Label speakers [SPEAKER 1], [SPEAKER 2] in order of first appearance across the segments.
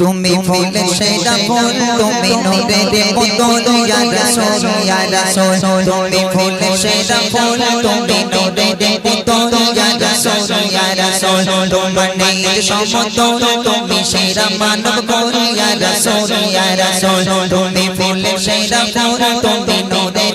[SPEAKER 1] তুমি ফুল সেরা ফুল তুমি নূরের বোতল ইয়া রাসূল ইয়া রাসূল তুমি ফুল সেরা ফুল তুমি নূরের বোতল ইয়া রাসূল ইয়া রাসূল তোমার নেই সমতল তুমি সেরা মানব গোল ইয়া রাসূল ইয়া রাসূল তুমি ফুল সেরা ফুল তুমি নূরের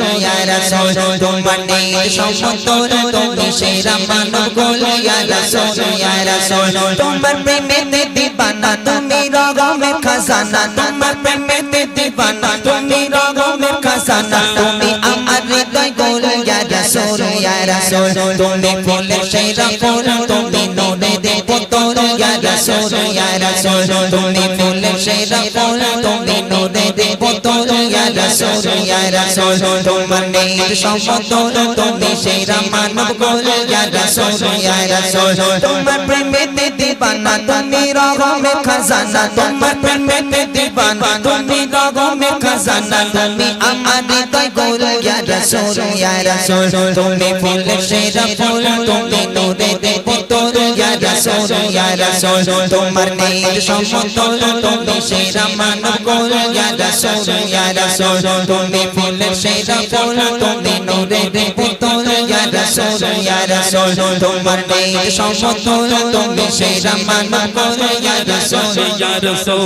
[SPEAKER 1] ইয়া রাসূল তোমার নেই সমতল তুমি সেরা মানব গোল ইয়া রাসূল ইয়া রাসূল তোমার প্রেমেতে দিবানা তুমি রগমের খাজানা তোমার প্রেমেতে দিবানা তুমি রগমের খাজানা তুমি আমার হৃদয় গোল ইয়া রাসূল ইয়া রাসূল তুমি ফুলে সেরা ফুল তুমি নূরে দে ইয়া রাসূল ইয়া রাসূল তুমি ফুলে সেরা ফুল তুমি নূরে রাসূল, তোমার নেই সমতল তুমি সেরা মানব গোল ইয়া রাসূল ইয়া রাসূল। তোমার প্রেমেতে দিবানা, তুমি রগমের খাজানা। তোমার প্রেমেতে দিবানা, তুমি রগমের খাজানা। তুমি আমার হৃদয় গোল, ইয়া রাসূল ইয়া রাসূল। তুমি ফুল সেরা ফুল তুমি নূরে রাসূল ইয়া রাসূল তোমার নেই সমতল তুমি সেরা মানব গোল ইয়া রাসূল ইয়া রাসূল তুমি ফুল সেরা ফুল তুমি নূরে দে পুতল ইয়া রাসূল ইয়া রাসূল তোমার নেই সমতল তুমি সেরা মানব গোল ইয়া রাসূল
[SPEAKER 2] ইয়া রাসূল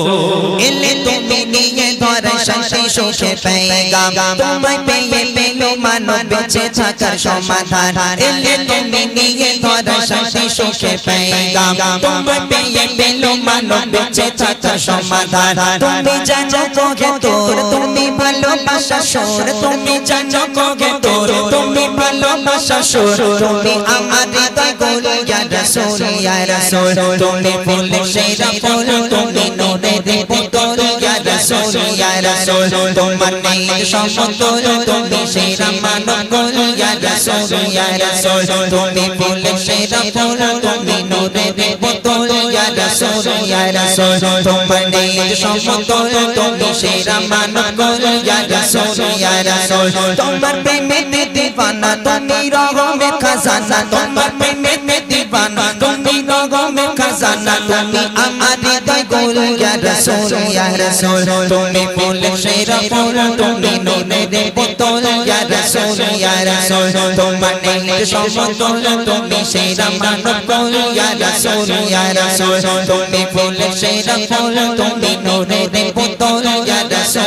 [SPEAKER 1] এলে তুমি নিয়ে ধরে শান্তি সুখে পেগাম তোমায় পেয়ে মানব বেঁচে থাকার সমাধান। এলে তুমি নিয়ে ধরে শান্তি সুখে পেগাম তোমায় পেয়ে পেল মানব বেঁচে থাকার সমাধান। তুমি জানো কোগে তোর, তুমি ভালোবাসা সুর। তুমি জানো কোগে তোর, তুমি ভালোবাসা সুর। তুমি আমার হৃদয় গোল ইয়া রাসূল ইয়া রাসূল তুমি ফুল সেরা ফুল, তুমি নূরে। তোমার নেই সমতল, তুমি সেরা মানব গোল ইয়া রাসূল ইয়া রাসূল তুমি ফুল সেরা ফুল, তুমি নূরে দে পুতল ইয়া রাসূল ইয়া রাসূল তোমার নেই সমতল, তুমি সেরা মানব গোল ইয়া রাসূল তোমার প্রেমেতে দিবানা, তুমি রগমে খাজানা। তোমার প্রেমেতে দিবানা, তুমি রগমে খাজানা। তুমি রাসূল ইয়া রাসূল তুমি ফুল সেরা ফুল তুমি নূরে দে পুতল ইয়া রাসূল ইয়া রাসূল তোমার নেই সমতল তুমি সেরা মানব ইয়া রাসূল ইয়া রাসূল তুমি ফুল ফুল তুমি নূরে দে পুতল ইয়া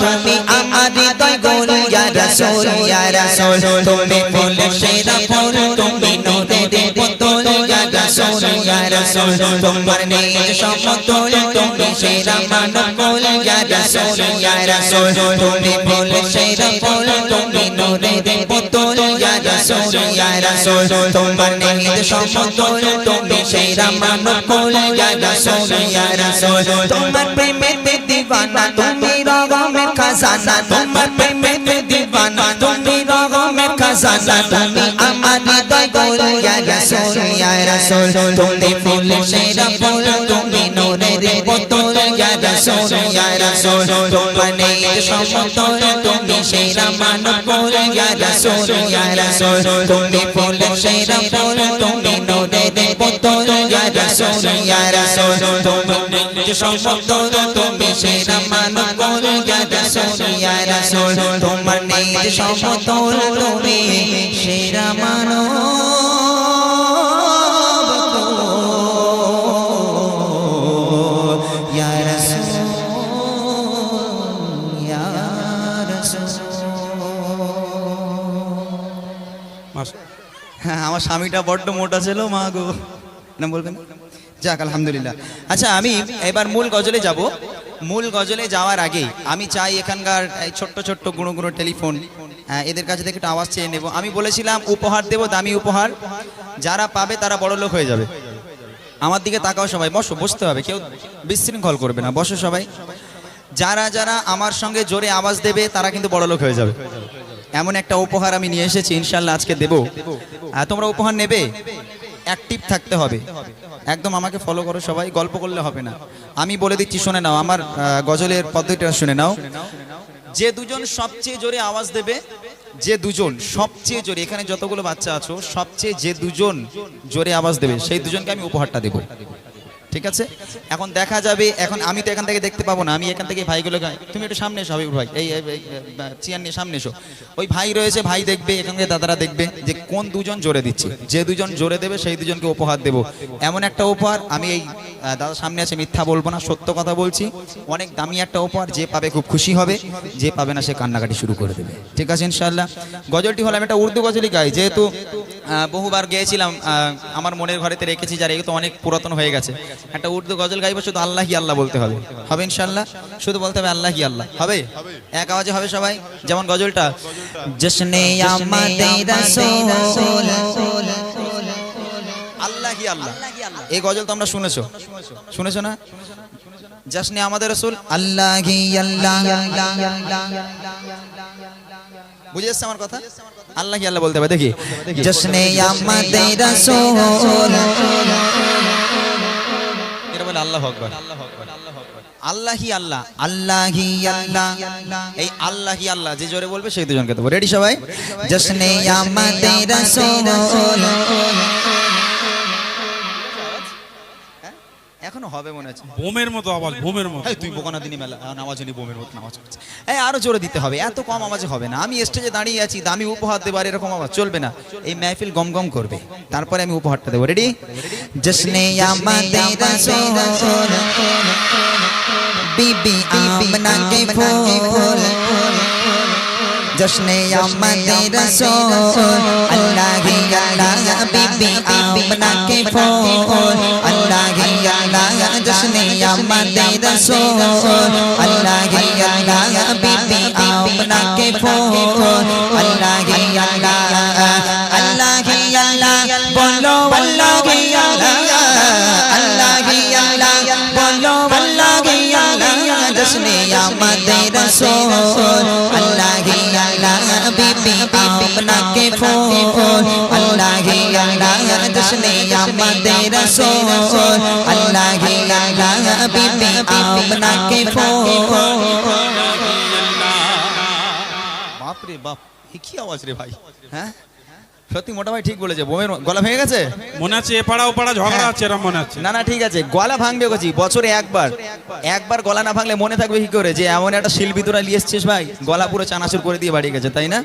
[SPEAKER 1] তুমি আমার হৃদয় গোল, ইয়া রাসূল ইয়া রাসূল। তুমি ফুল সেরা ফুল, তুমি নূরে দে ইয়া রাসূল ইয়া রাসূল। তোমার নেই সমতল, তুমি সেরা মানব ইয়া রাসূল ইয়া রাসূল। তুমি ফুল সেরা ফুল, তুমি নূরে দে ইয়া রাসূল ইয়া রাসূল। তোমার নেই সমতল, তুমি সেরা মানব ইয়া রাসূল ইয়া রাসূল। তোমার প্রেমেতে দিবানা তুমি খাজানা তোমার প্রেমেতে দিবানা তুমি রগমের খাজানা তুমি আমার হৃদয় গোল ইয়া রাসূল ইয়া রাসূল তুমি ফুল সেরা ফুল নেই সমতল তুমি সেরা মানব গোল ইয়া রাসূল ইয়া রাসূল তুমি ফুল সেরা ফুল
[SPEAKER 3] আমার স্বামীটা বড্ড মোটা ছিল মা গো। বলবেন যাক আলহামদুলিল্লাহ। আচ্ছা আমি এবার মূল গজলে যাব। মূল গজলে যাওয়ার আগে আমি চাই এখানকার ছোট্ট ছোট্ট গুঁড়ো গুঁড়ো টেলিফোন। হ্যাঁ, এদের কাছে থেকে একটু আওয়াজ চেয়ে নেব। আমি বলেছিলাম উপহার দেব দামি উপহার। যারা পাবে তারা বড় লোক হয়ে যাবে। আমার দিকে তাকাও সবাই। বসো বসতে হবে। কেউ বিশৃঙ্খল করবে না। বসো সবাই। যারা যারা আমার সঙ্গে জোরে আওয়াজ দেবে তারা কিন্তু বড় লোক হয়ে যাবে। এমন একটা উপহার আমি নিয়ে এসেছি ইনশাল্লাহ আজকে দেবো। তোমরা উপহার নেবে? অ্যাক্টিভ থাকতে হবে। একদম আমাকে ফলো করো সবাই, গল্প করলে হবে না। আমি বলে দিচ্ছি, শুনে নাও, আমার গজলের পদ্ধতিটা শুনে নাও। যে দুজন সবচেয়ে জোরে আওয়াজ দেবে, যে দুজন সবচেয়ে জোরে, এখানে যতগুলো বাচ্চা আছো, সবচেয়ে যে দুজন জোরে আওয়াজ দেবে, সেই দুজনকে আমি উপহারটা দেবো। ঠিক আছে? এখন দেখা যাবে, এখন আমি তো এখান থেকে দেখতে পাবো না, আমি এখান থেকে ভাইগুলো তুমি একটু সামনে এসো ভাই, এই চেয়ার নিয়ে সামনে এসো। ওই ভাই রয়েছে, ভাই দেখবে, এখান থেকে দাদারা দেখবে যে কোন দুজন জোরে দিচ্ছে। যে দুজন জোরে দেবে, সেই দুজনকে উপহার দেবো। এমন একটা উপহার, আমি এই দাদার সামনে আছে মিথ্যা বলব না, সত্য কথা বলছি। অনেক দামি একটা উপহার, যে পাবে খুব খুশি হবে, যে পাবে না সে কান্নাকাটি শুরু করে দেবে। ঠিক আছে ইনশাল্লাহ গজলটি হলো, আমি একটা উর্দু গজলই গাই, যেহেতু বহুবার গেয়েছিলাম আমার মনের ঘরেতে রেখেছি যারা এগুলো তো অনেক পুরাতন হয়ে গেছে। একটা উর্দু গজল গাইবো শুধু আল্লাহ আল্লাহ বলতে হবে। হবে ইনশাল্লাহ শুধু বলতে হবে আল্লাহ আল্লাহ। হবে? এক আওয়াজে হবে সবাই? যেমন গজলটা
[SPEAKER 1] জশ্নে
[SPEAKER 3] আল্লাহ আল্লাহ এই গজল তো আমরা শুনেছো শুনেছো না জাসনে আমাদের রসুল
[SPEAKER 1] আল্লাহ আল্লাহ
[SPEAKER 3] বুঝে এসছে আমার কথা? আল্লাহ আল্লাহ বলতে হবে দেখি।
[SPEAKER 1] জশ্নে আমাদের রাসূল।
[SPEAKER 3] এটা বলে আল্লাহ আকবার। আল্লাহি আল্লাহ
[SPEAKER 1] আল্লাহি আল্লাহ।
[SPEAKER 3] এই আল্লাহি আল্লাহ যে জোরে বলবে সেই দুজনকে দেবো। রেডি সবাই?
[SPEAKER 1] জশ্নে আমাদের রসুল।
[SPEAKER 3] হবে মনে হচ্ছে।
[SPEAKER 2] বোমের মতো আওয়াজ বোমের মতো।
[SPEAKER 3] তুই বোকানা দিনই মেলা নামাজ হলি বোমের মতো নামাজ করছে এই আরও জোরে দিতে হবে এত কম আওয়াজে হবে না। আমি স্টেজে দাঁড়িয়ে আছি দামি উপহার দেবার এরকম আওয়াজ চলবে না। এই মেহফিল গম গম করবে। তারপরে আমি উপহারটা দেবো। রেডি
[SPEAKER 1] জশ্নে আমাদের বিবি আমনা কে ফুল। জশ্নে আমাদের রসুল আল্লাহি আল্লাহ আল্লাহি জশ্নে আমাদের রসুল আল্লাহি আল্লাহ বিবি আমনা কে ফুল আল্লাহি আল্লাহ আল্লাহি আল্লাহ বলো আল্লাহি আল্লাহ আল্লাহি বলো আল্লাহি জশ্নে আমাদের রসুল আপনাকে ফুল আল্লাহি আল্লাহ জশ্নে আমাদের রসুল আল্লাহি আল্লাহ বিবি আপনাকে ফুল
[SPEAKER 3] বাপরে বাপ এ কি আওয়াজ রে ভাই? হ্যাঁ? সত্যি মোটা ভাই ঠিক বলেছে বোমের গলা ভেঙে গেছে?
[SPEAKER 2] মনে আছে এপাড়া ওপাড়া ঝগড়া আছে এরকম মনে আছে।
[SPEAKER 3] না না ঠিক আছে গলা ভাঙবে গেছি বছরে একবার। একবার গলা না ভাঙলে মনে থাকবে কি করে? যে এমন একটা শিল্পী তোরা নিয়ে এসছিস ভাই গলা পুরো চানাচুর করে দিয়ে বাড়ি গেছে তাই না?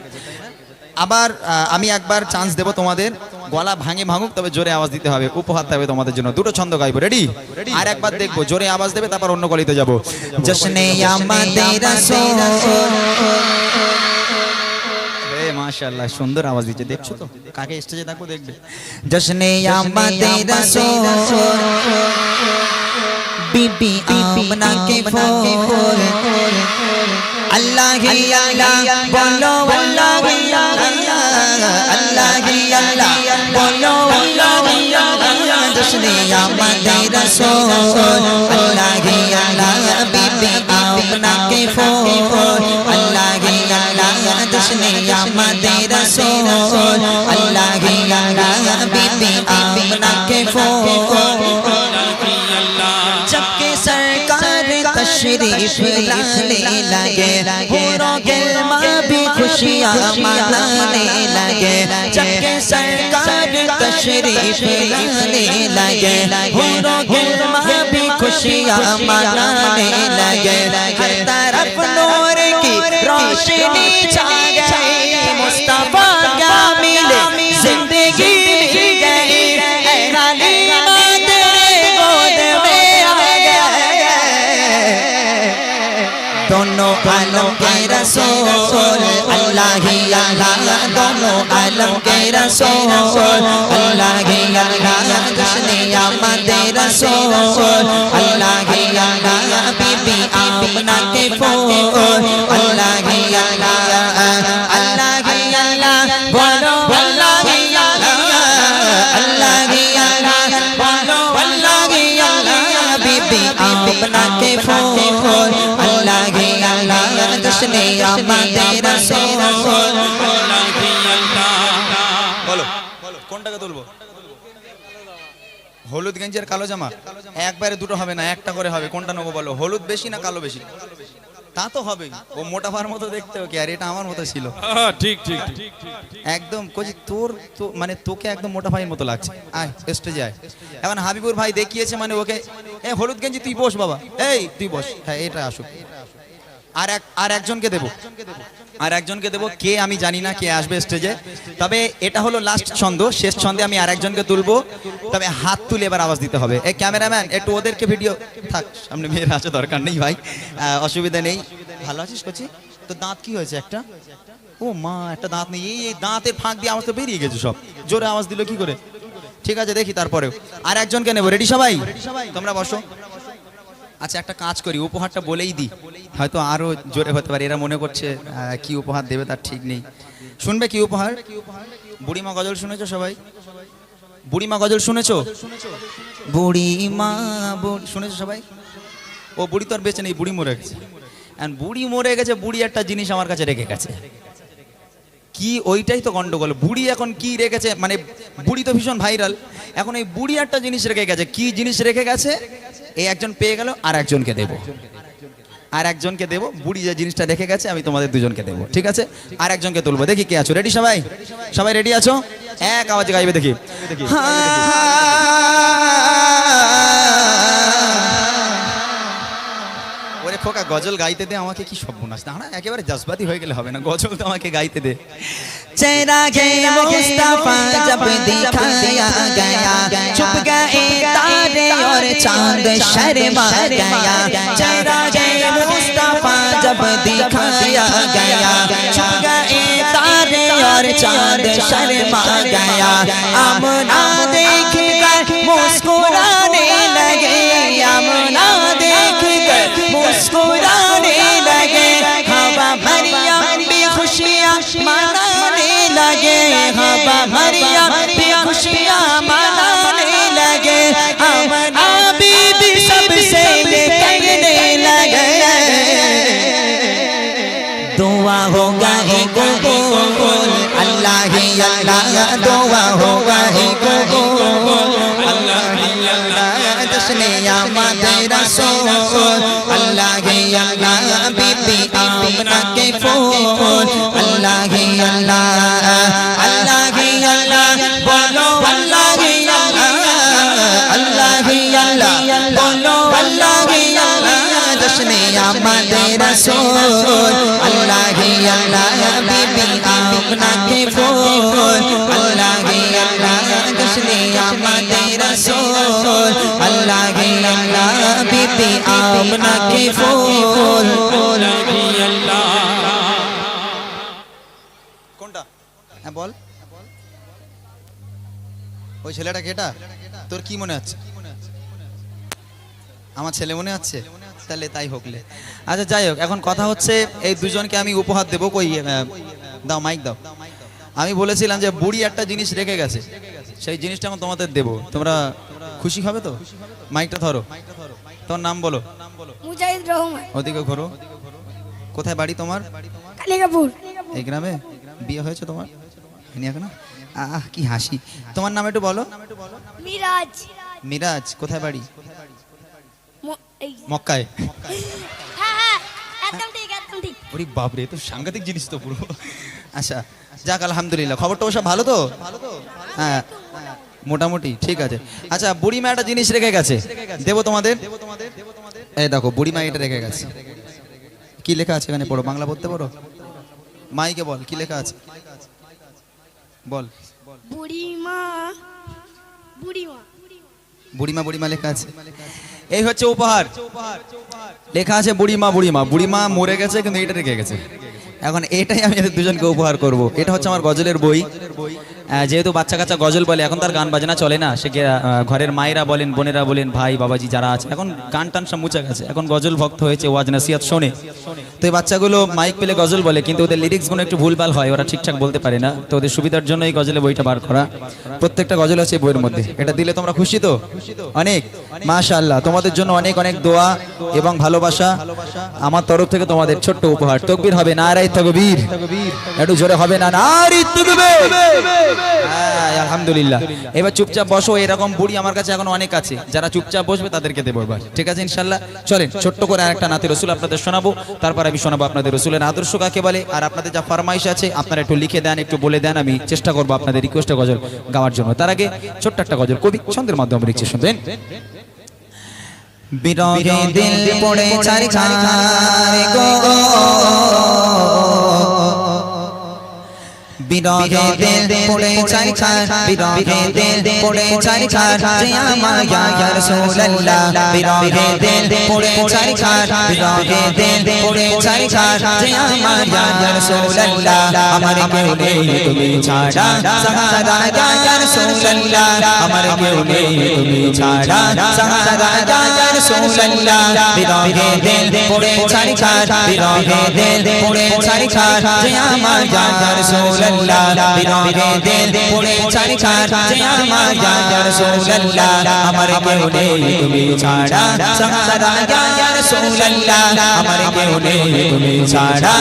[SPEAKER 3] আবার আমি একবার চান্স দেব তোমাদের। গলা ভাঙে ভাঙুক তবে জোরে আওয়াজ দিতে হবে। উপহার থাকবে তোমাদের জন্য। দুটো ছন্দ গাইবো। রেডি আর একবার দেখব। জোরে আওয়াজ দেবে তারপর অন্য গলিতে যাব।
[SPEAKER 1] জশ্নে
[SPEAKER 3] মাশাআল্লাহ সুন্দর আওয়াজ দিচ্ছে। দেখছ তো? কাকে স্টেজে থাকব দেখবে।
[SPEAKER 1] জশ্নে আমাদের রসুল বিবি আমনা কে ফুল আল্লাহি আল্লাহ বলো আল্লাহি আল্লাহ আল্লাহি আল্লাহ। বলো জশ্নে আমাদের রসুল। আল্লাহ আল্লাহ বিবি আমনা কে আল্লাহ আল্লাহি আল্লাহ জশ্নে আমাদের রসুল। আল্লাহ আল্লাহ বিবি तशरीफ़ लाने लगे होरो गिलमा भी खुशियाँ मनाने लगे जबकि सरकार तशरीफ़ लाने लगे होरो गिलमा भी खुशियाँ मनाने लगे हर तरफ़ नूर की रोशनी छा गई मुस्तफ़ा আলম কে রসোল, আল্লাহ হি আল্লাহ দোনো আলম কে রসোল, আল্লাহ হি আল্লাহ, জানে আমাদের রসোল, আল্লাহ হি আল্লাহ, বিবি
[SPEAKER 3] আমনা কে ফোন হলুদ গেঞ্জি আর কালো জামা? একবারে দুটো হবে না একটা করে হবে। কোনটা নেব বলো? হলুদ বেশি না কালো বেশি? তা তো হবে ও মোটা ভার মতো দেখতে কি আর এটা আমার মতো ছিল।
[SPEAKER 2] হ্যাঁ, ঠিক ঠিক ঠিক
[SPEAKER 3] একদম কজি তোর তো মানে তোকে একদম মোটা ভাইয়ের মতো লাগছে। আয় স্টেজে আয়। এখন হাবিবুর ভাই দেখিয়েছে মানে ওকে এ হলুদ গেঞ্জি তুই বস বাবা। এই তুই বস। হ্যাঁ এটা আসুক। আর এক আর একজনকে দেবো। আর একজনকে দেবো, কে আমি জানি না, কে আসবে স্টেজে তবে এটা হলো লাস্ট ছন্দ, শেষ ছন্দে আমি আর একজনকে তুলবো। তবে হাত তুলে এবার আওয়াজ দিতে হবে। এই ক্যামেরাম্যান, একটু ওদেরকে ভিডিও থাক, সামনে মেয়েরা আছে, দরকার নেই ভাই। অসুবিধা নেই। ভালো আছিস কচি? তো দাঁত কি হয়েছে একটা? ও মা, একটা দাঁত নেই। এই দাঁতের ফাঁক দিয়ে আওয়াজ তো বেরিয়ে গেছে সব। জোরে আওয়াজ দিল কি করে? ঠিক আছে, দেখি তারপরেও। আর একজনকে নেব। রেডি সবাই? তোমরা বসো। আচ্ছা একটা কাজ করি, উপহারটা বলেই দিই। হয়তো আরও জোরে হতে পারে, এরা মনে করছে কি উপহার দেবে তার ঠিক নেই। শুনবে কি উপহার? বুড়িমা গজল শুনেছো সবাই? বুড়িমা গজল শুনেছো? বুড়ি মা বুড়ি শুনেছো সবাই? ও, বুড়ি তো আর বেঁচে নেই, বুড়ি মরে গেছে। বুড়ি মরে গেছে, বুড়ি একটা জিনিস আমার কাছে রেখে গেছে। কি, ওইটাই তো গন্ডগোল। বুড়ি এখন কি রেখেছে মানে বুড়ি তো ভীষণ ভাইরাল এখন এই বুড়ি একটা জিনিস রেখে গেছে, কি জিনিস রেখে গেছে? এই একজন পেয়ে গেল, আর একজনকে দেবো। আর একজনকে দেবো। বুড়ি যে জিনিসটা দেখে গেছে, আমি তোমাদের দুজনকে দেবো, ঠিক আছে? আর একজনকে তুলবো। দেখি কে আছো? রেডি সবাই? সবাই রেডি আছো? এক আওয়াজ গাইবে দেখি। ওরে খোকা গজল গাইতে দে আমাকে কি সর্বনাশ না একেবারে জজবাতি হয়ে গেলে হবে না গজল তো আমাকে গাইতে দে
[SPEAKER 1] चेहरा के मुस्तफा जब दिखाया गया छुप गए तारे और चांद शर्मा गया चेहरा के मुस्तफा जब दिखाया गया छुप गए तारे और चांद शर्मा गया आमना देख कर मुस्कुराने लगे आमना আল্লাহ আল্লাহ হে আল্লাহ বলো আল্লাহ হে আল্লাহ আল্লাহ হে আল্লাহ বলো আল্লাহ হে আল্লাহ জশনে আমাদের রাসূল আল্লাহ হে আল্লাহ বিবি আপনাকে ফোন আল্লাহ হে আল্লাহ জশনে আমাদের রাসূল আল্লাহ হে আল্লাহ বিবি আপনাকে ফোন আল্লাহ
[SPEAKER 3] হে আল্লাহ বল। ওই ছেলেটা কেটা তোর কি মনে হচ্ছে আমার ছেলে মনে হচ্ছে তাহলে তাই হোকলে আচ্ছা যাই হোক এখন কথা হচ্ছে এই দুজনকে আমি উপহার দেবো। কই দাও মাইক দাও। আমি বলেছিলাম যে বুড়ি একটা জিনিস রেখে গেছে। সেই জিনিসটা আমি তোমাদের দেবো। তোমরা খুশি হবে তো? মাইকটা ধরো। তোমার নাম বলো।
[SPEAKER 4] মুজাহিদ রহমান।
[SPEAKER 3] ওদিকে ঘোরো। কোথায় বাড়ি তোমার?
[SPEAKER 4] কালিকাপুর
[SPEAKER 3] এই গ্রামে? বিয়ে হয়েছে তোমার? হয়নি এখনও আহ কি হাসি। তোমার নাম একটু বলো।
[SPEAKER 4] মিরাজ।
[SPEAKER 3] মিরাজ কোথায় বাড়ি? মক্কায়।
[SPEAKER 4] হ্যাঁ হ্যাঁ
[SPEAKER 3] ওরে বাপরে তো সাংঘাতিক জিনিস তো পুরো। আচ্ছা যাক আলহামদুলিল্লাহ। খবরটা সব ভালো তো? হ্যাঁ মোটামুটি ঠিক আছে। আচ্ছা বুড়িমা একটা জিনিস রেখে গেছে। দেবো তোমাদের? এই দেখো বুড়িমা এটা রেখে গেছে। কি লেখা আছে এখানে? পড়ো বাংলা পড়তে পারো? মাইকে বল কি লেখা আছে? বল।
[SPEAKER 4] বুড়িমা বুড়িমা।
[SPEAKER 3] বুড়িমা বুড়িমা লেখা আছে। এই হচ্ছে উপহার। লেখা আছে বুড়িমা বুড়িমা। বুড়িমা মরে গেছে কিন্তু এটা রেখে গেছে। এখন এটাই আমি দুজনকে উপহার করব। এটা হচ্ছে আমার গজলের বই। যেহেতু বাচ্চা কাচ্চা গজল বলে, এখন তার গান বাজনা চলে না। সে ঘরের মায়েরা বলেন, বোনেরা বলেন, ভাই, বাবাজি যারা আছে, এখন গান টান সব মুছে গেছে। এখন গজল ভক্ত হয়েছে ওয়াজ নাসিয়াত শোনে। তো এই বাচ্চাগুলো মাইক পেলে গজল বলে, কিন্তু ওদের লিরিক্সগুলো একটু ভুলভাল হয়, ওরা ঠিকঠাক বলতে পারে না। তো ওদের সুবিধার জন্য এই গজলে বইটা বার করা। প্রত্যেকটা গজল আছে বইয়ের মধ্যে। এটা দিলে তোমরা খুশি তো? অনেক। মাশাআল্লাহ, তোমাদের জন্য অনেক অনেক দোয়া এবং ভালোবাসা। আমার তরফ থেকে তোমাদের ছোট্ট উপহার। তকবীর হবে না নারাই তকবীর। একটু জোরে হবে না নারী তকবীর। আলহামদুলিল্লাহ। এবার চুপচাপ বসো এরকম বুড়ি আমার কাছে এখন অনেক আছে। যারা চুপচাপ বসবে তাদেরকে দেবো এবার। ঠিক আছে ইনশাল্লাহ? চলেন ছোট্ট করে আরেকটা নাতি রসুল আপনাদের শোনাবো। তারপর আমি শোনাবো আপনাদের রসুলের আদর্শ কাকে বলে। আর আপনাদের যা ফরমাইশ আছে আপনারা একটু লিখে দেন একটু বলে দেন আমি চেষ্টা করব আপনাদের রিকোয়েস্টে গজল গাওয়ার জন্য। তার আগে ছোট্ট একটা গজল কবি ছন্দের মাধ্যমে লিখছে শুনবেন।
[SPEAKER 1] বিরহে দিল পড়ে চারি ছাড়ে গো। বিরহে দিল পড়ে চারি ছাড় বিরহে দিল পড়ে চারি ছাড় যে আমার ইয়া রাসূলুল্লাহ বিরহে দিল পড়ে চারি ছাড় বিরহে দিল পড়ে চারি ছাড় যে আমার ইয়া রাসূলুল্লাহ আমার কেউ নেই তুমি ছাড়া সাহারা ইয়া রাসূলুল্লাহ আমার কেউ নেই তুমি ছাড়া সাহারা ইয়া রাসূলুল্লাহ বিরহে দিল পড়ে চারি ছাড় বিরহে দিল পড়ে চারি ছাড় যে আমার ইয়া রাসূলুল্লাহ বিরহে দিল পড়ে চারি ছাড় যে আমার ইয়া রাসূলুল্লাহ আমার কেউ নেই তুমি ছাড়া। সাহারা ইয়া রাসূলুল্লাহ আমার কেউ নেই তুমি ছাড়া।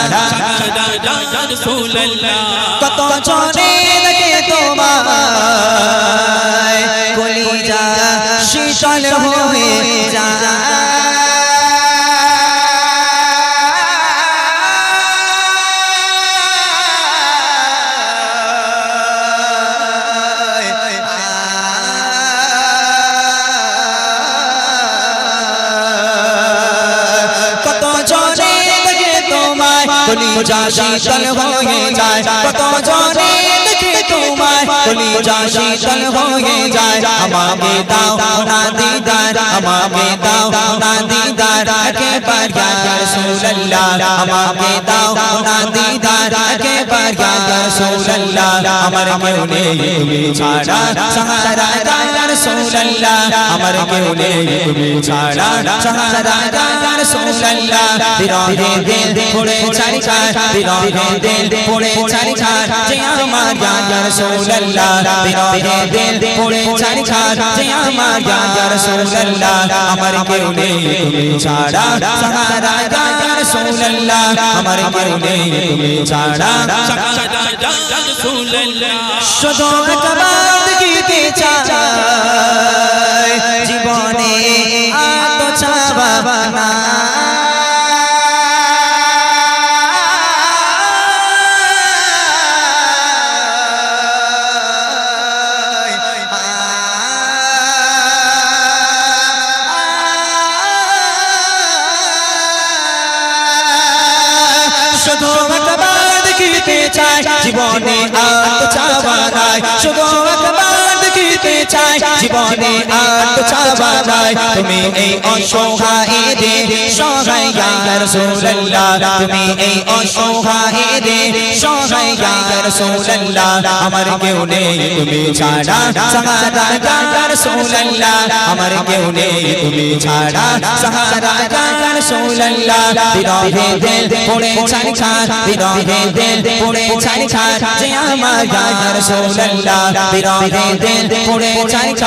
[SPEAKER 1] কত চলে দেখে তোমায় কলিজা শীতল হয়ে শীতল হয়ে যায়। কত জনে দেখে তোমায় কলিজা শীতল হয়ে যায়। আমাকে দাও না দিদার, আমাকে দাও না দিদার। একেবার ইয়া রাসূলুল্লাহ আমাকে দাও না দিদার একেবার ইয়া রাসূলুল্লাহ আমার কেউ নেই তুমি ছাড়া সাহারা ইয়া রাসূলুল্লাহ আমার কেউ নেই তুমি ছাড়া সাহারা ইয়া রাসূলুল্লাহ বিরহে দিল পড়ে চারি ছাড় বিরহে দিল পড়ে চারি ছাড় যে আমার ইয়া রাসূলুল্লাহ বিরহে দিল পড়ে চারি ছাড় যে আমার ইয়া রাসূলুল্লাহ আমার কেউ নেই তুমি ছাড়া সাহারা ইয়া রাসূলুল্লাহ আমার কেউ নেই তুমি ছাড়া। চাই জীবনে আত শুধু একবার দেখিতে চাই জীবনে আর চাওয়া নাই শুধু চাই জীবনে আর চাওয়া নাই তুমি এই অসহায় দে সহায় ইয়া রাসূলুল্লাহ। তুমি এই অসহায় দে সহায় ইয়া রাসূলুল্লাহ। আমার কেউ নেই তুমি ছাড়া, সাহারা ইয়া রাসূলুল্লাহ। আমার কেউ নেই তুমি ছাড়া, সাহারা ইয়া রাসূলুল্লাহ। বিরহে দিল পড়ে ছাড়ি ছাড়, বিরহে দিল পড়ে ছাড়ি ছাড়। যে আমার ইয়া রাসূলুল্লাহ, বিরহে দিল পড়ে ছাড়।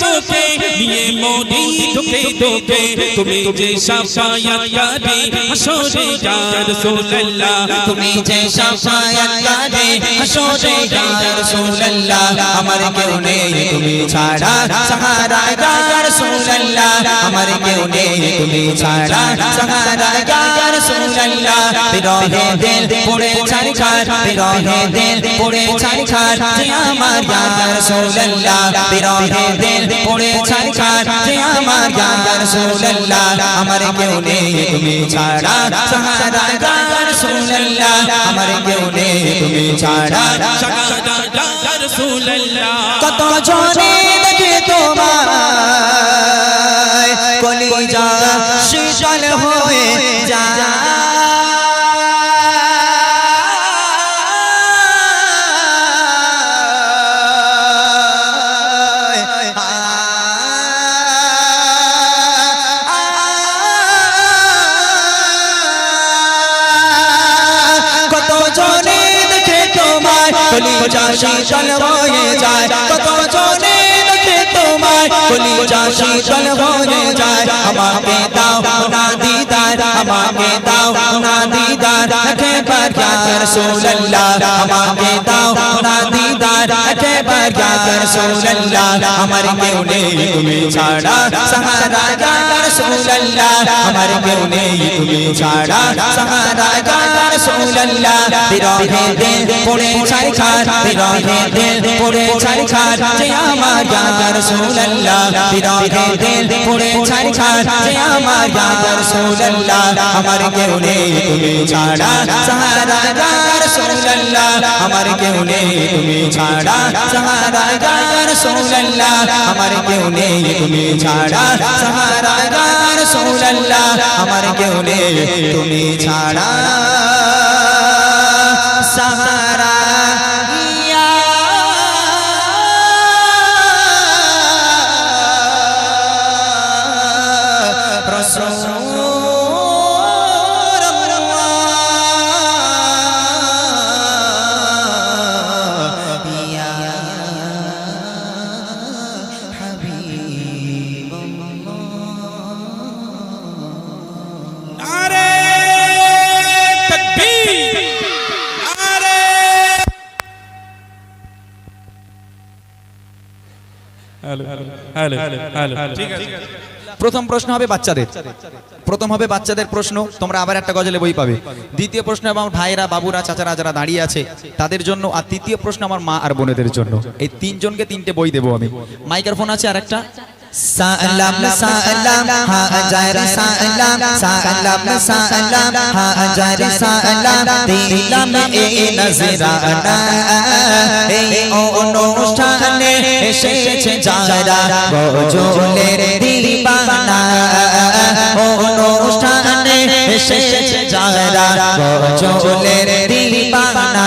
[SPEAKER 5] সবকে নিয়ে মোদি ঢুকে ঢুকে তুমি যে সাফায়াতকারী হাসরে ইয়া রাসূলুল্লাহ
[SPEAKER 1] তুমি যে সাফায়াত কারে হাসরে ইয়া রাসূলুল্লাহ আমার কেউ নেই তুমি ছাড়া, সাহারা ইয়া রাসূলুল্লাহ আমার কেউ নেই তুমি ছাড়া, সাহারা ইয়া রাসূলুল্লাহ বিরহে দিল পড়ে ছাড়ি ছাড়, বিরহে দিল পড়ে ছাড়ি ছাড় আমার ইয়া রাসূলুল্লাহ বিরহে দিল পড়ে ছাড়ি ছাড় যে আমার ইয়া রাসূলুল্লাহ আমার কেউ নেই তুমি ছাড়া। সাহারা ইয়া রসুল্লাহ আমার কেউ নেই তুমি ছাড়া।
[SPEAKER 5] শাহাদা ইয়া রাসূলুল্লাহ
[SPEAKER 1] কত জনে দেখে তোমার কলিজা শীতল হয়ে যায়। তোমার চাষি হয়ে যায় কত জনে দেখে তোমার কলিজা শীতল হয়ে যায় আমাকে দাও না দিদার আমাকে দাও না দিদার। একবার ইয়া রাসূলুল্লাহ আমাকে দাও না দিদার রাসূলুল্লাহ আমার কেউ নেই তুমি ছাড়া সাহারা রাসূলুল্লাহ আমার কেউ নেই তুমি ছাড়া সাহারা রাসূলুল্লাহ বিরহে দিল পড়ে ছাই খার বিরহে দিল পড়ে ছাই খার যে আমার ইয়া রাসূলুল্লাহ বিরহে দিল পড়ে ছাই খার যে আমার ইয়া রাসূলুল্লাহ আমার কেউ নেই তুমি ছাড়া সাহারা ইয়া রাসূলুল্লাহ আমার কেউ নেই তুমি ছাড়া সাহারা ইয়া রাসূলুল্লাহ আমার কেউ নেই তুমি ছাড়া সাহারা ইয়া রাসূলুল্লাহ আমার কেউ নেই তুমি ছাড়া সাহারা
[SPEAKER 3] প্রথম প্রশ্ন হবে বাচ্চাদের। প্রথম হবে বাচ্চাদের প্রশ্ন তোমরা আবার একটা গজলে বই পাবে। দ্বিতীয় প্রশ্ন আমার ভাইরা বাবুরা চাচারা যারা দাঁড়িয়ে আছে তাদের জন্য আর তৃতীয় প্রশ্ন আমার মা আর বোনেদের জন্য। এই তিনজনকে তিনটে বই দেবো আমি। মাইক্রোফোন আছে আর একটা
[SPEAKER 1] সালাম সালাম হাজার সালাম সালাম সালাম হাজার সালাম দিলাম এই নজরানা এই অনুষ্ঠানে এসেছে যারা গজলের দিবানা অনুষ্ঠানে এসেছে যারা গজলের দিবানা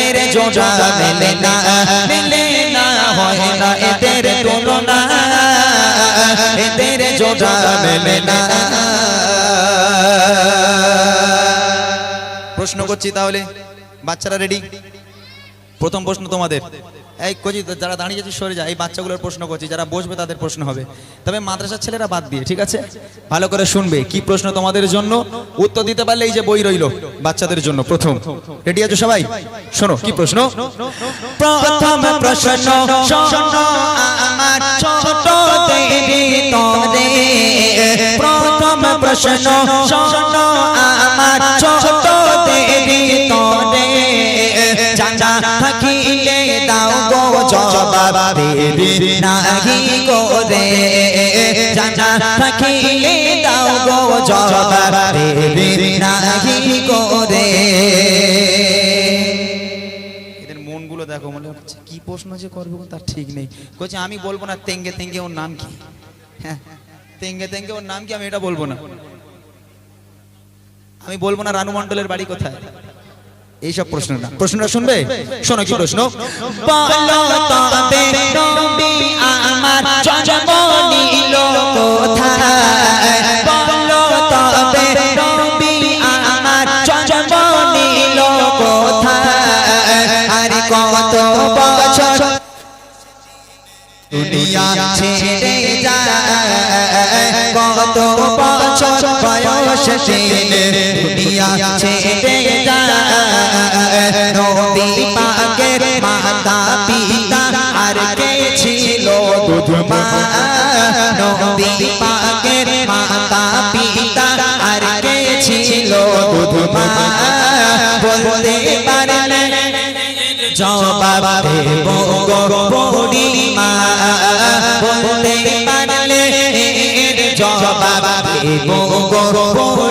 [SPEAKER 1] জোড়া মেলে না মেলে না হয় না এদের তুলনা এদের জোড়া মেলে না
[SPEAKER 3] প্রশ্ন করছি তাহলে বাচ্চারা রেডি প্রথম প্রশ্ন তোমাদের এই কচি যারা দাঁড়িয়ে আছে, সরে যায় এই বাচ্চাগুলোর প্রশ্ন করছি, যারা বসবে তাদের প্রশ্ন হবে। তবে মাদ্রাসার ছেলেরা বাদ দিয়ে, ঠিক আছে? ভালো করে শুনবে, কি প্রশ্ন তোমাদের জন্য? উত্তর দিতে পারলে এই যে বই রইল, বাচ্চাদের জন্য, প্রথম। রেডি আছো সবাই? শোনো, কি প্রশ্ন?
[SPEAKER 1] প্রথম প্রশ্ন, শোনো, আমার ছোট প্রথম প্রশ্ন, শোনো, আমার ছোট জবাব দেবী নাহি গো জানা থাকিলে দাও গো জবাব দেবী নাহি গো
[SPEAKER 3] মনগুলো দেখো, মনে হচ্ছে কি প্রশ্ন যে করব তার ঠিক নেই। কইছে, আমি বলব না, তেঙ্গে তেঙ্গে ওর নাম কি? হ্যাঁ তেঙ্গে তেঙ্গে ওর নাম কি? আমি এটা বলব না। আমি বলব না, রানু মণ্ডলের বাড়ি কোথায়? এইসব প্রশ্ন না। প্রশ্নটা শুনবে? শোনো কি প্রশ্ন?
[SPEAKER 1] আমার জন্ম নিল কোথায় দুনিয়া ছেড়ে যায় কত বছর বয়স ছেড়ে দুনিয়া ছেড়ে যায়। বিপাকের মাতা পিতা আর কে ছিল দুধমা বিপাকের মাতা পিতা আর কে ছিল দুধমা বলতে পারলেন, জবাব দেব
[SPEAKER 3] গৌরীমা বলতে পারলে জবাব দেব গৌরী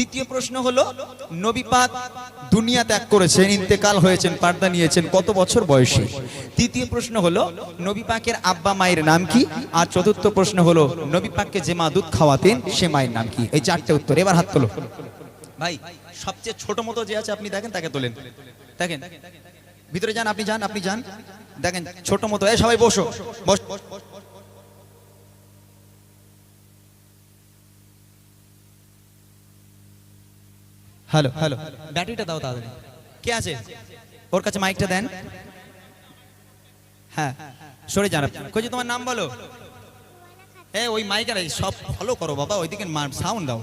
[SPEAKER 3] দ্বিতীয় প্রশ্ন হলো, নবী পাক দুনিয়া ত্যাগ করেছেন, ইন্তেকাল হয়েছেন, পার্দা নিয়েছেন, কত বছর বয়সে? তৃতীয় প্রশ্ন হলো, নবী পাকের আব্বা মায়ের নাম কি? আর চতুর্থ প্রশ্ন হলো, নবী পাককে যে মা দুধ খাওয়াতেন, সে মায়ের নাম কি? এই চারটে উত্তর, এবার হাত তোলো। ভাই, সবচেয়ে ছোট মতো যে আছে, আপনি দেখেন, তাকে তোলেন। দেখেন, ভিতরে যান, আপনি যান আপনি যান। দেখেন, ছোট মতো, এ, সবাই বসো। বস হ্যালো হ্যালো ব্যাটারিটা দাও তাড়াতাড়ি কে আছে? ওর কাছে মাইকটা দেন। হ্যাঁ। সরে আপনি। কই তোমার নাম বলো? এ, ওই মাইকার সব ফলো করো বাবা, ওইদিকে সাউন্ড দাও।